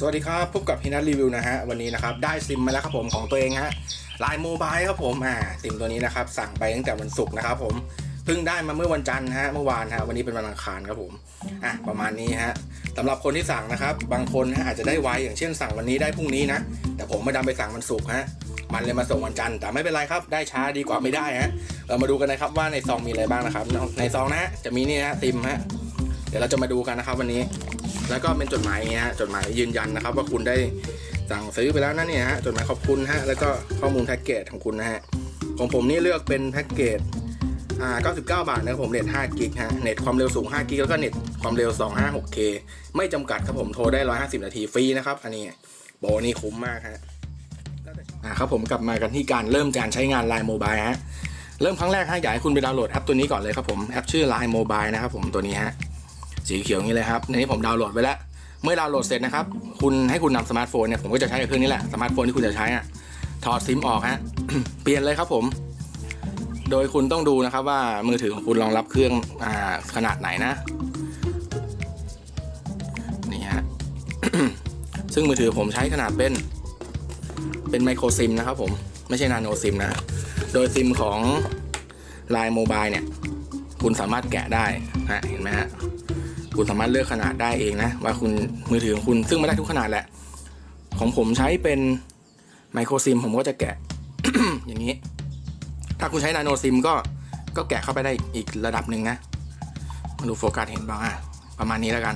สวัสดีครับพบกับพีนัทรีวิวนะฮะวันนี้นะครับได้ซิมมาแล้วครับผมของตัวเองฮะไลน์โมบายครับผมอ่าซิมตัวนี้นะครับสั่งไปตั้งแต่วันศุกร์นะครับผมเพิ่งได้มาเมื่อวันจันทร์ฮะเมื่อวานฮะวันนี้เป็นวันอังคารครับผมอะประมาณนี้ฮะสำหรับคนที่สั่งนะครับ บางคนฮะอาจจะได้ไวอย่างเช่นสั่งวันนี้ได้พรุ่งนี้นะแต่ผมไม่ดันไปสั่งวันศุกร์ฮะมันเลยมาส่งวันจันทร์แต่ไม่เป็นไรครับได้ช้าดีกว่าไม่ได้ฮะเรามาดูกันนะครับว่าในซองมีอะไรบ้างนะครับในซองนะฮะจะมีนี่ฮะซิมฮะเดี๋ยวเราจะมาดูกันนะครับวันนี้ แล้วก็เป็นจดหมายเงี้ยฮะจดหมายยืนยันนะครับ ว่าคุณได้สั่งซื้อไปแล้วนะเนี่ยฮะจดหมายขอบคุณฮะแล้วก็ข้อมูลแพ็กเกจของคุณนะฮะของผมนี่เลือกเป็นแพ็กเกจอ่า99 บาทนะครับผมเน็ต5กิกฮะเน็ตความเร็วสูง5กิกแล้วก็เน็ตความเร็ว 256K ไม่จำกัดครับผมโทรได้ 150 นาทีฟรีนะครับ อันนี้โบนี่คุ้มมากฮะอ่าครับผมกลับมากันที่การเริ่มการใช้งาน Line Mobile ฮะเริ่มครั้งแรกฮะอยากให้คุณไปดาวน์โหลดแอปตัวนี้ก่อนเลยครับผมแอปชื่อ Line Mobile นะครับผมตัวนี้ฮะ สีเขียวนี้เลยครับในนี้ผมดาวน์โหลดไปแล้ว เมื่อดาวน์โหลดเสร็จนะครับ คุณให้คุณนำสมาร์ทโฟนเนี่ยผมก็จะใช้เครื่องนี้แหละ สมาร์ทโฟนที่คุณจะใช้อะถอดซิมออกฮะ เปลี่ยนเลยครับผม โดยคุณต้องดูนะครับว่ามือถือของคุณรองรับเครื่องอ่าขนาดไหนนะ นี่ฮะ ซึ่งมือถือผมใช้ขนาดเป็น เป็นไมโครซิมนะครับผม ไม่ใช่นาโนซิมนะ โดยซิมของ Line Mobile เนี่ย คุณสามารถแกะได้ฮะเห็นไหมฮะ คุณสามารถเลือกขนาดได้เองนะ ว่าคุณมือถือของคุณซึ่งไม่ได้ทุกขนาดแหละ ของผมใช้เป็นไมโครซิมผมก็จะแกะ อย่างนี้ ถ้าคุณใช้นาโนซิมก็ก็แกะเข้าไปได้อีกระดับหนึ่งนะมาดูโฟกัสเห็นบ้างอะประมาณนี้แล้วกัน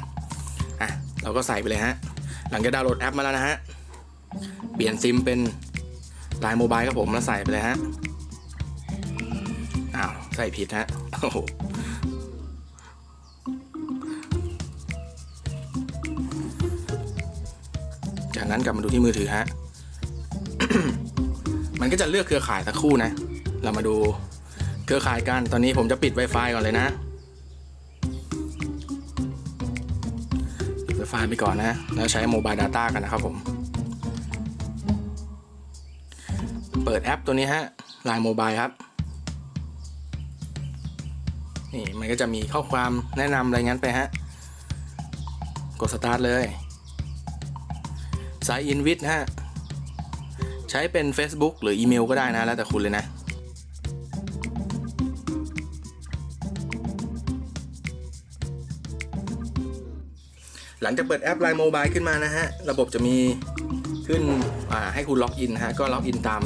อะเราก็ใส่ไปเลยฮะ หลังจากดาวน์โหลดแอปมาแล้วนะฮะ เปลี่ยนซิมเป็นไลน์โมบายครับผมแล้วใส่ไปเลยฮะอ้าวใส่ผิดฮะโอ้โห จากนั้นกลับมาดูที่มือถือฮะ มันก็จะเลือกเครือข่ายสักคู่นะ เรามาดูเครือข่ายกัน ตอนนี้ผมจะปิด Wi-Fi ก่อนเลยนะ ปิด Wi-Fi ไปก่อนนะ แล้วใช้โมบายดาต้ากันนะครับผม เปิดแอปตัวนี้ฮะ Line Mobile ครับ นี่มันก็จะมีข้อความแนะนำอะไรงั้นไปฮะ กดสตาร์ทเลย สายอินวิทฮะ ใช้เป็น Facebook หรืออีเมลก็ได้นะ แล้วแต่คุณเลยนะ หลังจากเปิดแอป Line Mobile ขึ้นมานะฮะ ระบบจะมีขึ้นให้คุณล็อกอินฮะ ก็ล็อกอินตาม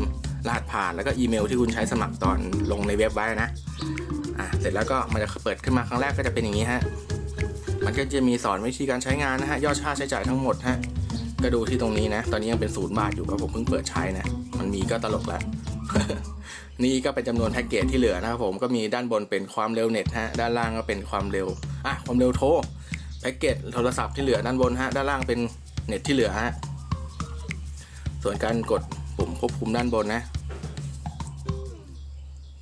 รหัสผ่านแล้วก็อีเมลที่คุณใช้สมัครตอนลงในเว็บไว้นะ อะ เสร็จแล้วก็มันจะเปิดขึ้นมาครั้งแรกก็จะเป็นอย่างนี้ฮะ มันก็จะมีสอนวิธีการใช้งานนะฮะ ยอดค่าใช้จ่ายทั้งหมดฮะ ก็ดูที่ตรงนี้นะ ตอนนี้ยังเป็นศูนย์บาทอยู่ก็ผมเพิ่งเปิดใช้นะ มันมีก็ตลกแล้ว นี่ก็เป็นจำนวนแพ็กเกจที่เหลือนะครับผมก็มีด้านบนเป็นความเร็วเน็ตฮะ ด้านล่างก็เป็นความเร็ว อะ ความเร็วโทร แพ็กเกจโทรศัพท์ที่เหลือด้านบนฮะ ด้านล่างเป็นเน็ตที่เหลือฮะ ส่วนการกดปุ่มควบคุมด้านบนนะ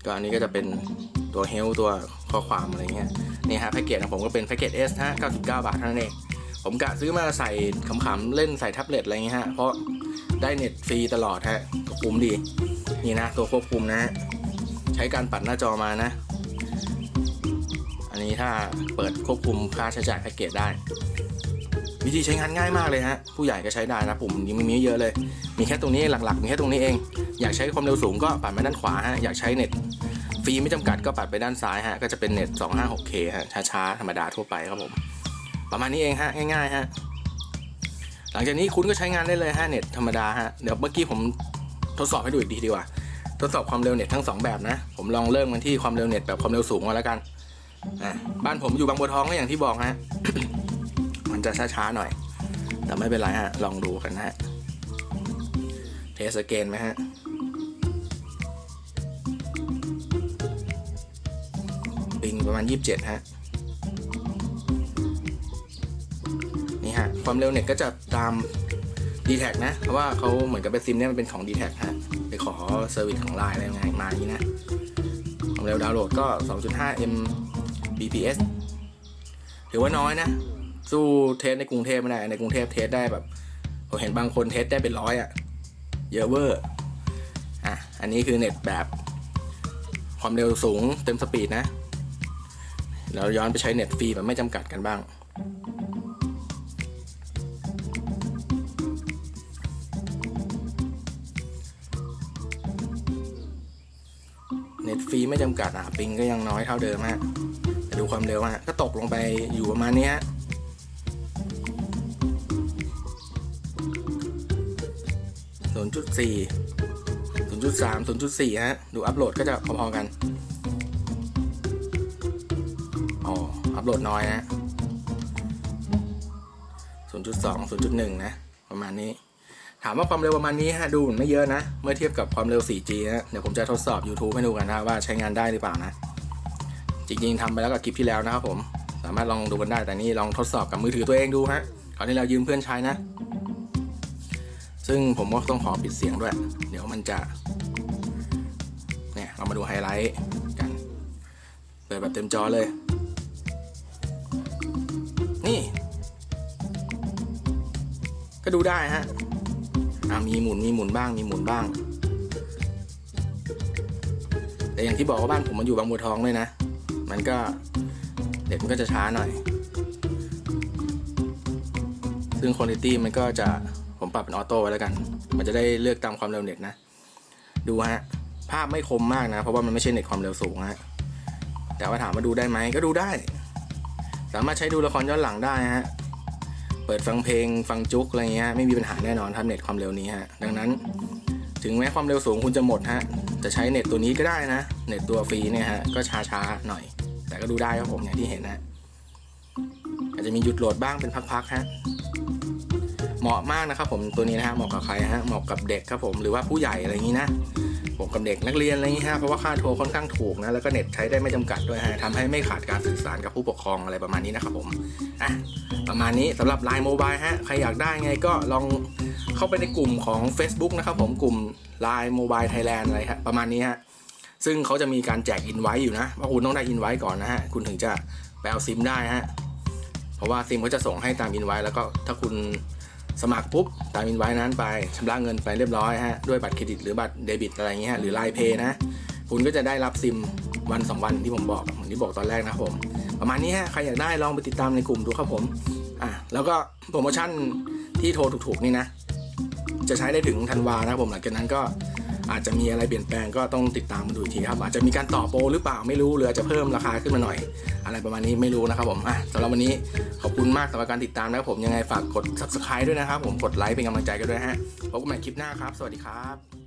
ก็อันนี้ก็จะเป็นตัวเฮลตัวข้อความอะไรเงี้ย นี่ฮะแพ็กเกจของผมก็เป็นแพ็กเกจ S ฮะ 99 บาทเท่านั้นเอง ผมกะซื้อมาใส่ขำๆเล่นใส่แท็บเล็ตอะไรเงี้ยฮะ เพราะได้เน็ตฟรีตลอดฮะก็คุ้มดี นี่นะตัวควบคุมนะฮะ ใช้การปัดหน้าจอมานะ อันนี้ถ้าเปิดควบคุมค่าใช้จ่ายแพ็กเกจได้ วิธีใช้งานง่ายมากเลยฮะ ผู้ใหญ่ก็ใช้ได้นะปุ่มนี้ไม่มีเยอะเลย มีแค่ตรงนี้หลักๆ มีแค่ตรงนี้เอง อยากใช้ความเร็วสูงก็ปัดไปด้านขวาฮะ อยากใช้เน็ตฟรีไม่จำกัดก็ปัดไปด้านซ้ายฮะ ก็จะเป็นเน็ต 256K ฮะ ช้าๆ ธรรมดาทั่วไปครับผม ประมาณนี้เองฮะง่ายๆฮะหลังจากนี้คุณก็ใช้งานได้เลยฮะเน็ตธรรมดาฮะเดี๋ยวเมื่อกี้ผมทดสอบให้ดูอีกทีดีกว่า ทดสอบความเร็วเน็ตทั้ง 2 แบบนะ ผมลองเริ่มกันที่ความเร็วเน็ตแบบความเร็วสูงมาแล้วกันอ่าบ้านผมอยู่บางบัวทองก็อย่างที่บอกฮะมันจะช้าๆหน่อย แต่ไม่เป็นไรฮะลองดูกันนะฮะเทสเกนไหมฮะปิงประมาณ 27 ฮะ ความเร็วเน็ตก็จะตาม d t แทนะ เพราะว่าเขาเหมือนกับเป็นซิมเนี่ยมันเป็นของ d t แทฮะไปขอเซอร์วิสของไลน์อะไรไงมาอย่างนี้นะ ความเร็วดาวน์โหลดก็ 2.5 m bps ถือว่าน้อยนะ สู้เทสในกรุงเทพไม่ได้ ในกรุงเทพเทสได้แบบผมเห็นบางคนเทสได้เป็นร้อยอะเยอะเวอร์อะอันนี้คือเน็ตแบบความเร็วสูงเต็มสปีดนะเราย้อนไปใช้เน็ตฟรีแบบไม่จำกัดกันบ้าง ตฟรีไม่จำกัดอะปิงก็ยังน้อยเท่าเดิมฮะแต่ดูความเร็วฮะก็ตกลงไปอยู่ประมาณนี้ยศูนย์จุดสี่ศูนย์จุดสามศูนย์จุดสี่ฮะ ดูอัพโหลดก็จะพอๆกันอ๋ออัพโหลดน้อยนะศูนย์จุดสองศูนย์จุดหนึ่งนะ ประมาณนี้ ถามว่าความเร็วประมาณนี้ฮะดูเหมือนไม่เยอะนะ เมื่อเทียบกับความเร็ว 4G นะเดี๋ยวผมจะทดสอบ YouTube ให้ดูกันนะว่าใช้งานได้หรือเปล่านะ จริงๆทำไปแล้วกับคลิปที่แล้วนะครับผม สามารถลองดูกันได้แต่นี่ลองทดสอบกับมือถือตัวเองดูฮะคราวนี้เรายืมเพื่อนใช้นะ ซึ่งผมก็ต้องขอปิดเสียงด้วย เดี๋ยวมันจะเนี่ยเรามาดูไฮไลท์กันเปิดแบบเต็มจอเลย นี่ ก็ดูได้ฮะ มีหมุนมีหมุนบ้างมีหมุนบ้าง แต่อย่างที่บอกว่าบ้านผมมันอยู่บางบัวทองด้วยนะ มันก็เน็ตมันก็จะช้าหน่อย ซึ่งคุณภาพมันก็จะผมปรับเป็นออโต้ไว้แล้วกัน มันจะได้เลือกตามความเร็วเน็ตนะ ดูฮะ ภาพไม่คมมากนะ เพราะว่ามันไม่ใช่เน็ตความเร็วสูงฮะ แต่ว่าถามว่าดูได้ไหมก็ดูได้ สามารถใช้ดูละครย้อนหลังได้ฮะ เปิดฟังเพลงฟังจุกอะไรเงี้ยไม่มีปัญหาแน่นอนครับเน็ตความเร็วนี้ฮะดังนั้น ถึงแม้ความเร็วสูงคุณจะหมดฮะจะใช้เน็ตตัวนี้ก็ได้นะ เน็ตตัวฟรีเนี่ยฮะก็ช้าๆหน่อย แต่ก็ดูได้ครับผมอย่างที่เห็นนะอาจจะมีหยุดโหลดบ้างเป็นพักๆฮะเหมาะมากนะครับผมตัวนี้นะฮะเหมาะกับใครฮะเหมาะกับเด็กครับผมหรือว่าผู้ใหญ่อะไรอย่างนี้นะ เหมกับเด็กนักเรียนอะไรอย่างนี้ฮะเพราะว่าค่าโทรค่อนข้างถูกนะแล้วก็เน็ตใช้ได้ไม่จำกัดด้วยฮะทำให้ไม่ขาดการสื่อสารกับผู้ปกครองอะไรประมาณนี้นะครับผมอะประมาณนี้สำหรับ Line Mobile ฮะใครอยากได้ไงก็ลองเข้าไปในกลุ่มของ Facebook นะครับผมกลุ่ม Line Mobile Thailand อะไรฮะประมาณนี้ฮะซึ่งเขาจะมีการแจกอินไว้อยู่นะว่าคุณต้องได้อินไว้ก่อนนะฮะคุณถึงจะไปเอาซิมได้ฮะเพราะว่าซิมเขาจะส่งให้ตามอินไว้แล้วก็ถ้าคุณ สมัครปุ๊บตามอินไว้นั้นไปชำระเงินไปเรียบร้อยฮะด้วยบัตรเครดิตหรือบัตรเดบิตอะไรเงี้ยหรือไลน์เพย์นะ คุณก็จะได้รับซิมวันสองวันที่ผมบอกเหมือนที่บอกตอนแรกนะผม ประมาณนี้ฮะใครอยากได้ลองไปติดตามในกลุ่มดูครับผมอะแล้วก็โปรโมชั่นที่โทรถูกๆนี่นะ จะใช้ได้ถึงธันวานะครับผมหลังจากนั้นก็ อาจจะมีอะไรเปลี่ยนแปลงก็ต้องติดตามมาดูอีกทีครับอาจจะมีการต่อโปรหรือเปล่าไม่รู้หรืออาจจะเพิ่มราคาขึ้นมาหน่อย อะไรประมาณนี้ไม่รู้นะครับผมอะสำหรับวันนี้ขอบคุณมากสำหรับการติดตามนะครับผมยังไงฝากกด subscribe ด้วยนะครับผมกดไลค์เป็นกำลังใจกันด้วยฮะพบกันใหม่คลิปหน้าครับ สวัสดีครับ